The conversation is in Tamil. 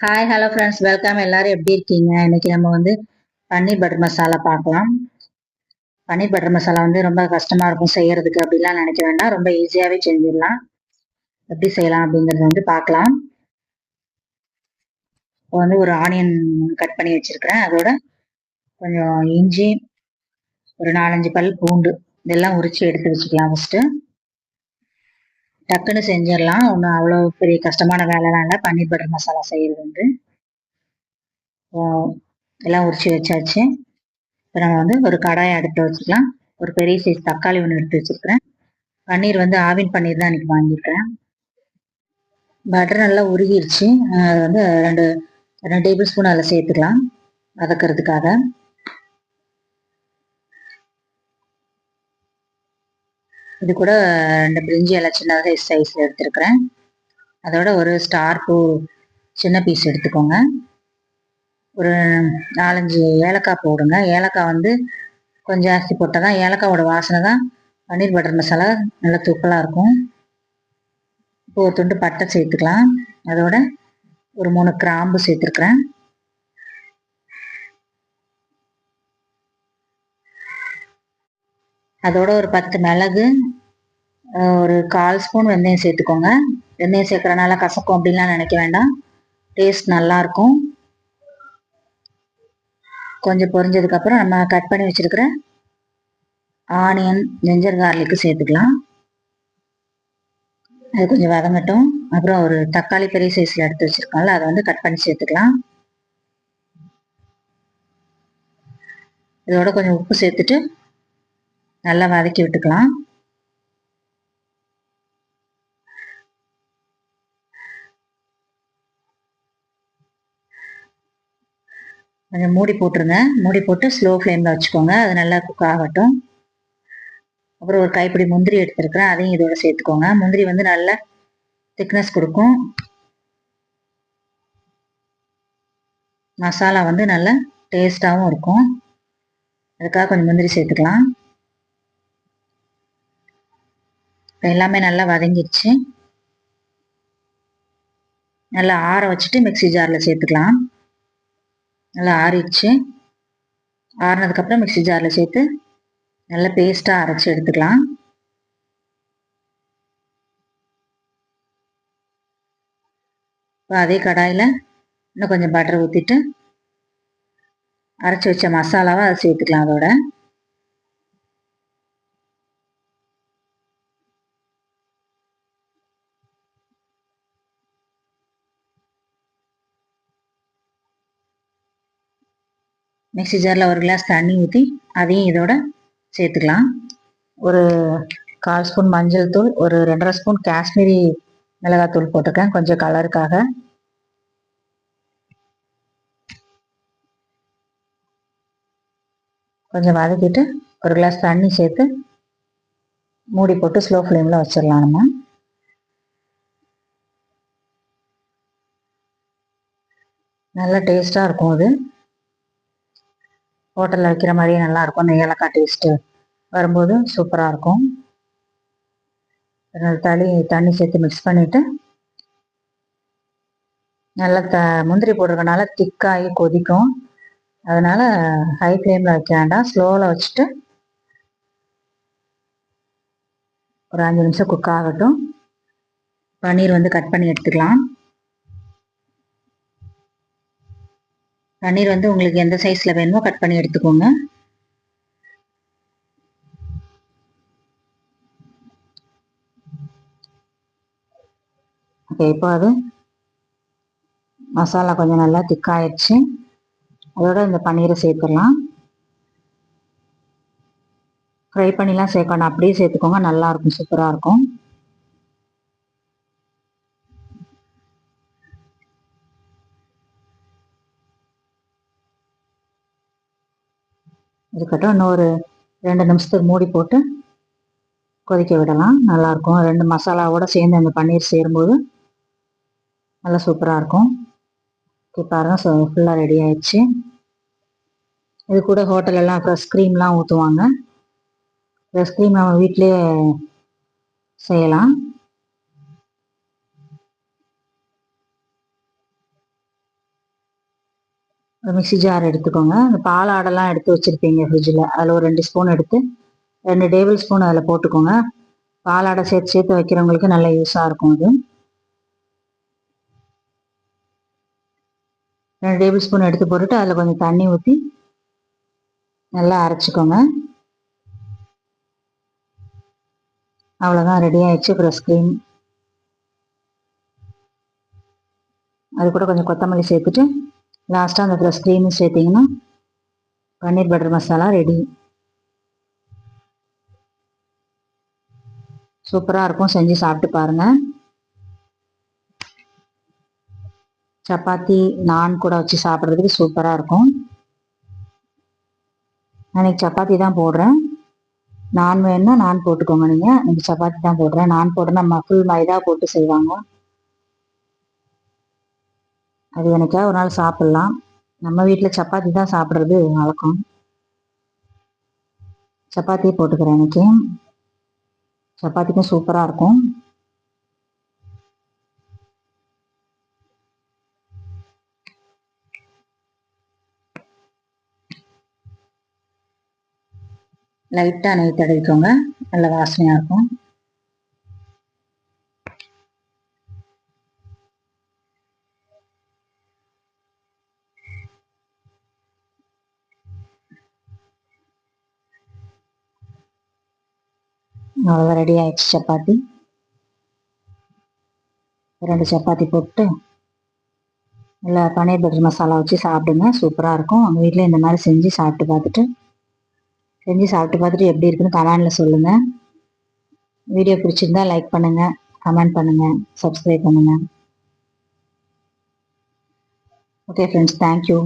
ஹாய் ஹலோ ஃப்ரெண்ட்ஸ் வெல்கம் எல்லாரும் எப்படி இருக்கீங்க? இன்னைக்கு நம்ம வந்து பன்னீர் பட்டர் மசாலா பார்க்கலாம். பன்னீர் பட்டர் மசாலா வந்து ரொம்ப கஷ்டமா இருக்கும் செய்யறதுக்கு அப்படிலாம் நினைக்க வேண்டாம். ரொம்ப ஈஸியாகவே செஞ்சிடலாம். எப்படி செய்யலாம் அப்படிங்கறத வந்து பார்க்கலாம். இப்போ வந்து ஒரு ஆனியன் கட் பண்ணி வச்சிருக்கிறேன். அதோட கொஞ்சம் இஞ்சி ஒரு நாலஞ்சு பல் பூண்டு இதெல்லாம் உரிச்சு எடுத்து வச்சுக்கலாம் ஃபஸ்ட்டு டக்குன்னு செஞ்சிடலாம். ஒன்றும் அவ்வளோ பெரிய கஷ்டமான வேலைலாம் இல்லை. பன்னீர் பட்டர் மசாலா செய்கிறது வந்து எல்லாம் உரிச்சு வச்சாச்சு. இப்போ நம்ம வந்து ஒரு கடாயை அடுப்பில் வச்சுக்கலாம். ஒரு பெரிய சைஸ் தக்காளி ஒன்று எடுத்து வச்சுருக்கிறேன். பன்னீர் வந்து ஆவின் பன்னீர் தான் இன்றைக்கி வாங்கியிருக்கிறேன். பட்டர் நல்லா உருகிருச்சு. அது வந்து ரெண்டு ரெண்டு டேபிள் ஸ்பூன் அதில் சேர்த்துக்கலாம். வதக்கிறதுக்காக. இது கூட ரெண்டு பிரிஞ்சி எல்லாம் சின்ன சைஸில் எடுத்துருக்குறேன். அதோட ஒரு ஸ்டார் பூ சின்ன பீஸ் எடுத்துக்கோங்க. ஒரு நாலஞ்சு ஏலக்காய் போடுங்க. ஏலக்காய் வந்து கொஞ்சம் ஜாஸ்தி போட்டால் தான் ஏலக்காவோட வாசனை தான். பன்னீர் பட்டர் மசாலா நல்லா தூக்கலாக இருக்கும். இப்போ ஒரு துண்டு பட்டை சேர்த்துக்கலாம். அதோட ஒரு மூணு கிராம்பு சேர்த்துருக்குறேன். அதோட ஒரு பத்து மிளகு ஒரு கால் ஸ்பூன் வெந்தயம் சேர்த்துக்கோங்க. வெந்தயம் சேர்க்குறனால கசக்கும் அப்படின்லாம் நினைக்க வேண்டாம். டேஸ்ட் நல்லா இருக்கும். கொஞ்சம் பொரிஞ்சதுக்கப்புறம் நம்ம கட் பண்ணி வச்சிருக்கிற ஆனியன் ஜிஞ்சர் கார்லிக்கு சேர்த்துக்கலாம். அது கொஞ்சம் வதங்கட்டும். அப்புறம் ஒரு தக்காளி பெரிய சைஸில் எடுத்து வச்சுருக்கோம்ல அதை வந்து கட் பண்ணி சேர்த்துக்கலாம். இதோட கொஞ்சம் உப்பு சேர்த்துட்டு நல்லா வதக்கி விட்டுக்கலாம். கொஞ்சம் மூடி போட்டுருங்க. மூடி போட்டு ஸ்லோ ஃப்ளேமில் வச்சுக்கோங்க. அது நல்லா குக் ஆகட்டும். அப்புறம் ஒரு கைப்பிடி முந்திரி எடுத்துருக்குறேன். அதையும் இதோட சேர்த்துக்கோங்க. முந்திரி வந்து நல்ல திக்னஸ் கொடுக்கும். மசாலா வந்து நல்ல டேஸ்டாகவும் இருக்கும். அதுக்காக கொஞ்சம் முந்திரி சேர்த்துக்கலாம். எல்லாமே நல்லா வதங்கிடுச்சு நல்லா ஆற வச்சுட்டு மிக்சி ஜாரில் சேர்த்துக்கலாம். நல்லா ஆறிடுச்சு. ஆறினதுக்கப்புறம் மிக்சி ஜாரில் சேர்த்து நல்லா பேஸ்ட்டாக அரைச்சி எடுத்துக்கலாம். இப்போ அதே கடாயில் இன்னும் கொஞ்சம் பட்டர் ஊற்றிட்டு அரைச்சி வச்ச மசாலாவை அதை சேர்த்துக்கலாம் அதோட. மிக்சி ஜாரில் ஒரு கிளாஸ் தண்ணி ஊற்றி அதையும் இதோட சேர்த்துக்கலாம். ஒரு கால் ஸ்பூன் மஞ்சள் தூள் ஒரு ரெண்டரை ஸ்பூன் காஷ்மீரி மிளகாத்தூள் போட்டிருக்கேன். கொஞ்சம் கலருக்காக கொஞ்சம் வதக்கிட்டு ஒரு கிளாஸ் தண்ணி சேர்த்து மூடி போட்டு ஸ்லோ ஃப்ளேமில் வச்சிடலாம் நம்ம. நல்லா டேஸ்ட்டாக இருக்கும் அது. ஹோட்டலில் வைக்கிற மாதிரியே நல்லாயிருக்கும் அந்த ஏலக்காய் டேஸ்ட்டு வரும்போது சூப்பராக இருக்கும். தளி தண்ணி சேர்த்து மிக்ஸ் பண்ணிவிட்டு நல்லா த முந்திரி போடுறதுனால திக்காகி கொதிக்கும். அதனால் ஹை ஃப்ளேமில் வைக்க வேண்டாம். ஸ்லோவில் வச்சுட்டு ஒரு அஞ்சு நிமிஷம் குக் ஆகட்டும். பன்னீர் வந்து கட் பண்ணி எடுத்துக்கலாம். பன்னீர் வந்து உங்களுக்கு எந்த சைஸில் வேணுமோ கட் பண்ணி எடுத்துக்கோங்க. ஓகே இப்போ அது மசாலா கொஞ்சம் நல்லா திக்காயிடுச்சு அதோட இந்த பன்னீரை சேர்த்துடலாம். ஃப்ரை பண்ணிலாம் சேர்க்கணும் அப்படியே சேர்த்துக்கோங்க. நல்லாயிருக்கும் சூப்பராக இருக்கும். இருக்கட்டும். இன்னொரு ரெண்டு நிமிஷத்துக்கு மூடி போட்டு கொதிக்க விடலாம். நல்லாயிருக்கும். ரெண்டு மசாலாவோட சேர்ந்து அந்த பன்னீர் சேரும்போது நல்லா சூப்பராக இருக்கும். இப்போ ஸோ ஃபுல்லாக ரெடி ஆயிடுச்சு. இது கூட ஹோட்டலெல்லாம் ஃப்ரெஷ் க்ரீம்லாம் ஊற்றுவாங்க ஃப்ரெஷ் க்ரீம் நம்ம வீட்டிலே செய்யலாம். ஒரு மிக்சி ஜார் எடுத்துக்கோங்க. அந்த பால் ஆடெல்லாம் எடுத்து வச்சுருப்பீங்க ஃப்ரிட்ஜில் அதில் ஒரு ரெண்டு ஸ்பூன் எடுத்து ரெண்டு டேபிள் ஸ்பூன் அதில் போட்டுக்கோங்க. பாலாடை சேர்த்து சேர்த்து வைக்கிறவங்களுக்கு நல்ல யூஸாக இருக்கும் அது. ரெண்டு டேபிள் ஸ்பூன் எடுத்து போட்டுட்டு அதில் கொஞ்சம் தண்ணி ஊற்றி நல்லா அரைச்சிக்கோங்க. அவ்வளோதான் ரெடி ஆயிடுச்சு. ஃப்ரெஷ் க்ரீம் அது கூட கொஞ்சம் கொத்தமல்லி சேர்த்துட்டு லாஸ்ட்டாக அந்த ப்ளஸ் க்ரீமும் சேர்த்திங்கன்னா பன்னீர் பட்டர் மசாலா ரெடி சூப்பராக இருக்கும். செஞ்சு சாப்பிட்டு பாருங்கள் சப்பாத்தி நான் கூட வச்சு சாப்பிட்றதுக்கு சூப்பராக இருக்கும். நான் சப்பாத்தி தான் போடுறேன். நான் வேணும்னா நான் போட்டுக்கோங்க நீங்கள் இன்னைக்கு சப்பாத்தி தான் போடுறேன். நான் போடுறேன்னா ஃபுல் மைதா போட்டு செய்வாங்க. அது எனக்கா ஒரு நாள் சாப்பிட்லாம். நம்ம வீட்டில் சப்பாத்தி தான் சாப்பிட்றது வழக்கம். சப்பாத்தியே போட்டுக்கிறேன் எனக்கு. சப்பாத்திக்கும் சூப்பராக இருக்கும். லைட்டாக நெய் தடவிக்கோங்க. நல்ல வாசனையாக இருக்கும். அவ்வளோதான் ரெடி ஆயிடுச்சு சப்பாத்தி. ரெண்டு சப்பாத்தி போட்டு நல்லா பன்னீர் பட்டர் மசாலா வச்சு சாப்பிடுங்க. சூப்பராக இருக்கும். அவங்க வீட்டில் இந்த மாதிரி செஞ்சு சாப்பிட்டு பார்த்துட்டு செஞ்சு சாப்பிட்டு பார்த்துட்டு எப்படி இருக்குன்னு கமெண்டில் சொல்லுங்கள் வீடியோ பிடிச்சிருந்தா லைக் பண்ணுங்கள் கமெண்ட் பண்ணுங்கள் சப்ஸ்கிரைப் பண்ணுங்கள் ஓகே ஃப்ரெண்ட்ஸ் தேங்க்யூ